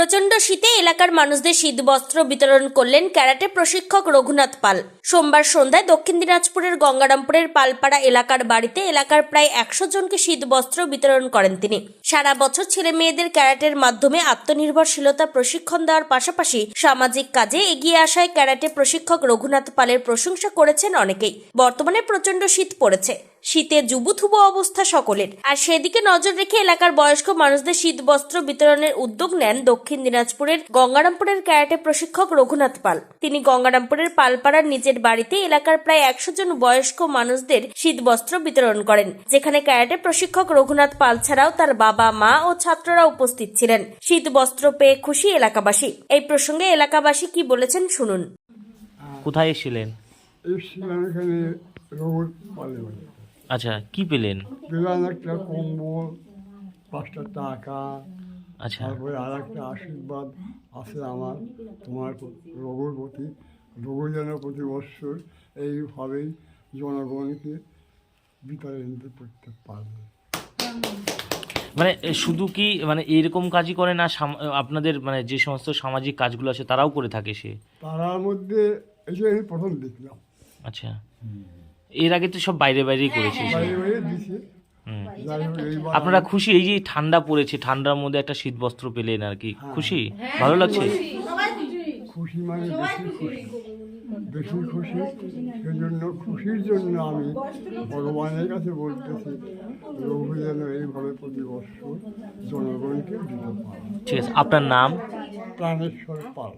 প্রচণ্ড শীতে এলাকার মানুষদের শীত বস্ত্র বিতরণ করলেন ক্যারাটে প্রশিক্ষক রঘুনাথ পাল। সোমবার সন্ধ্যায় দক্ষিণ দিনাজপুরের গঙ্গারামপুরের পালপাড়া এলাকার বাড়িতে এলাকার প্রায় একশো জনকে শীত বস্ত্র বিতরণ করেন তিনি। সারা বছর ছেলে মেয়েদের ক্যারাটের মাধ্যমে আত্মনির্ভরশীলতা প্রশিক্ষণ দেওয়ার পাশাপাশি সামাজিক কাজে এগিয়ে আসায় ক্যারাটে প্রশিক্ষক রঘুনাথ পালের প্রশংসা করেছেন অনেকেই। বর্তমানে প্রচণ্ড শীত পড়েছে। শীতে জুবুথুবু অবস্থা সকলের। আর সেদিকে নজর রেখে এলাকার বয়স্ক মানুষদের শীত বস্ত্র বিতরণের উদ্যোগ নেন দক্ষিণ দিনাজপুরের গঙ্গারামপুরের ক্যারাটে প্রশিক্ষক রঘুনাথ পাল। তিনি গঙ্গারামপুরের পালপাড়ার নিজের বাড়িতে এলাকার প্রায় একশো জন বয়স্ক মানুষদের শীত বস্ত্র বিতরণ করেন যেখানে ক্যারাটে প্রশিক্ষক রঘুনাথ পাল ছাড়াও তার বাবা মা ও ছাত্ররা উপস্থিত ছিলেন। শীত বস্ত্র পেয়ে খুশি এলাকাবাসী। এই প্রসঙ্গে এলাকাবাসী কি বলেছেন শুনুন। কোথায় এসেছিলেন? এসেছিলাম এখানে রোবট পালে আচ্ছা কি পেলেন? পেলাম একটা কম্বল পাঁচটা টাকা আচ্ছা। তারপরে আর একটা আশীর্বাদ আছে আমার তোমার রঘুর প্রতি রঘু যেন প্রতি বৎসর এইভাবেই জনগণকে বিতরণ করতে পারবে। মানে শুধু কি মানে এরকম কাজই করে না আপনাদের মানে যে সমস্ত সামাজিক কাজগুলো আছে তারাও করে থাকে সে? তারার মধ্যে এই যে আমি প্রথম দেখলাম। আচ্ছা। এর আগে তো সব বাইরে বাইরেই করেছে সে। বাইরে বাইরে দিছে। হুম। যাই হোক এইবার আপনারা খুশি? এই যে ঠান্ডা পড়েছে ঠান্ডার মধ্যে একটা শীত বস্ত্র পেলেন আর কি। খুশি? ভালো লাগছে? খুশি। মানে বেশি খুশি। সেজন্য খুশির জন্য আমি ভগবানের কাছে বলতেছি রঘু যেন এইভাবে প্রতি বৎসর জনগণকে দিতে পারে ঠিক আছে আপনার নাম? প্রাণেশ্বর পাল।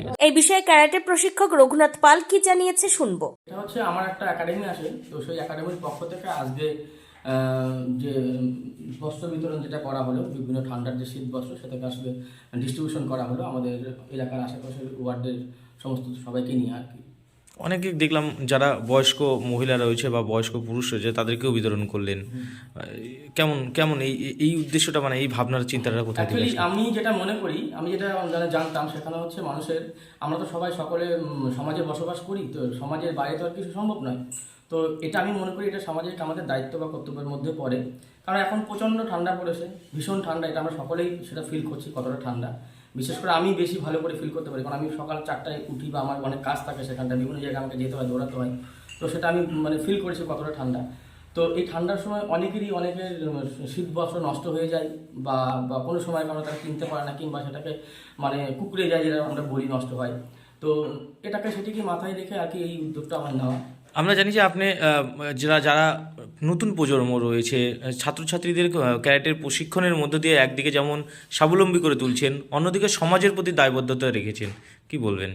ঠিক আছে। এই বিষয়ে ক্যারাটে প্রশিক্ষক রঘুনাথ পাল কি জানিয়েছে শুনব। এটা হচ্ছে আমার একটা একাডেমি আছে তো সেই একাডেমির পক্ষ থেকে আজকে যে বস্ত্র বিতরণ যেটা করা হলো বিভিন্ন ঠান্ডার যে শীত বস্ত্র সেটাকে আসলে ডিস্ট্রিবিউশন করা হলো আমাদের এলাকার আশেপাশের ওয়ার্ডের সমস্ত সবাইকে নিয়ে আর কি। অনেকে দেখলাম যারা বয়স্ক মহিলা রয়েছে বা বয়স্ক পুরুষ রয়েছে তাদেরকেও বিতরণ করলেন। কেমন কেমন এই এই উদ্দেশ্যটা মানে এই ভাবনার চিন্তাটা কোথায় থেকে আমি যেটা মনে করি আমি যেটা জানতাম সেখানে হচ্ছে মানুষের আমরা তো সবাই সকলে সমাজে বসবাস করি তো সমাজের বাইরে তো আর কিছু সম্ভব নয়। তো এটা আমি মনে করি এটা সামাজিক আমাদের দায়িত্ব বা কর্তব্যের মধ্যে পড়ে। কারণ এখন প্রচণ্ড ঠান্ডা পড়েছে ভীষণ ঠান্ডা এটা আমরা সকলেই সেটা ফিল করছি কতটা ঠান্ডা। বিশেষ করে আমি বেশি ভালো করে ফিল করতে পারি। কারণ আমি সকাল চারটায় উঠি বা আমার অনেক কাজ থাকে সেখানটা বিভিন্ন জায়গায় আমাকে যেতে হয়, দৌড়াতে হয়। তো সেটা আমি মানে ফিল করেছি কতটা ঠান্ডা। তো এই ঠান্ডার সময় অনেকেরই অনেকের শীত বস্ত্র নষ্ট হয়ে যায় বা বা কোনো সময় কারণে তারা কিনতে পারে না, কিংবা সেটাকে মানে কুকুরে যায় যেটা আমরা বলি নষ্ট হয়। তো এটাকে সেটিকে মাথায় রেখে আর কি এই উদ্যোগটা আমার নেওয়া। আমরা জানি যে আপনি যারা যারা নতুন প্রজন্ম রয়েছে। ছাত্রছাত্রীদের ক্যারেটের প্রশিক্ষণের মধ্য দিয়ে একদিকে যেমন স্বাবলম্বী করে তুলছেন, অন্যদিকে সমাজের প্রতি দায়বদ্ধতা রেখেছেন। কি বলবেন?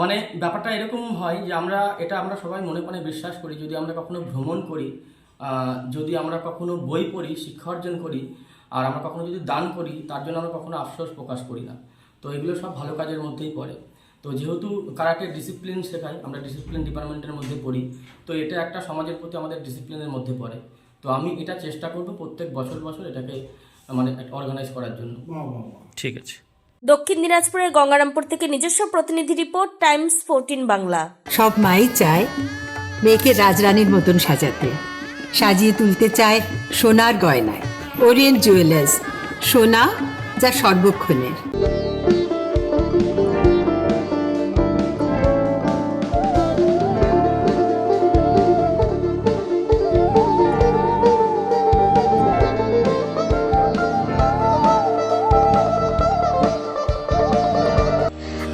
মানে ব্যাপারটা এরকম হয় যে আমরা, এটা আমরা সবাই মনে মনে বিশ্বাস করি, যদি আমরা কখনো ভ্রমণ করি যদি আমরা কখনো বই পড়ি, শিক্ষা অর্জন করি, আর আমরা কখনো যদি দান করি, তার জন্য আমরা কখনো আফসোস প্রকাশ করি না। তো এগুলো সব ভালো কাজের মধ্যেই পড়ে। তো যেহেতু কারাটে ডিসিপ্লিন শেখাই আমরা ডিসিপ্লিন ডিপার্টমেন্টের মধ্যে পড়ি তো এটা একটা সমাজের প্রতি আমাদের ডিসিপ্লিনের মধ্যে পড়ে। তো আমি এটা চেষ্টা করব প্রত্যেক বছর বছর এটাকে মানে অর্গানাইজ করার জন্য। ঠিক আছে। দক্ষিণ দিনাজপুরের গঙ্গারামপুর থেকে নিজস্ব প্রতিনিধি রিপোর্ট টাইমস ফোরটিন বাংলা। সব মাই চায় মেয়েকে রাজরানীর মতন সাজাতে। সাজিয়ে তুলতে চায় সোনার গয়নায়। ওরিয়েন্ট জুয়েলার্স সোনা যা সর্বক্ষণের।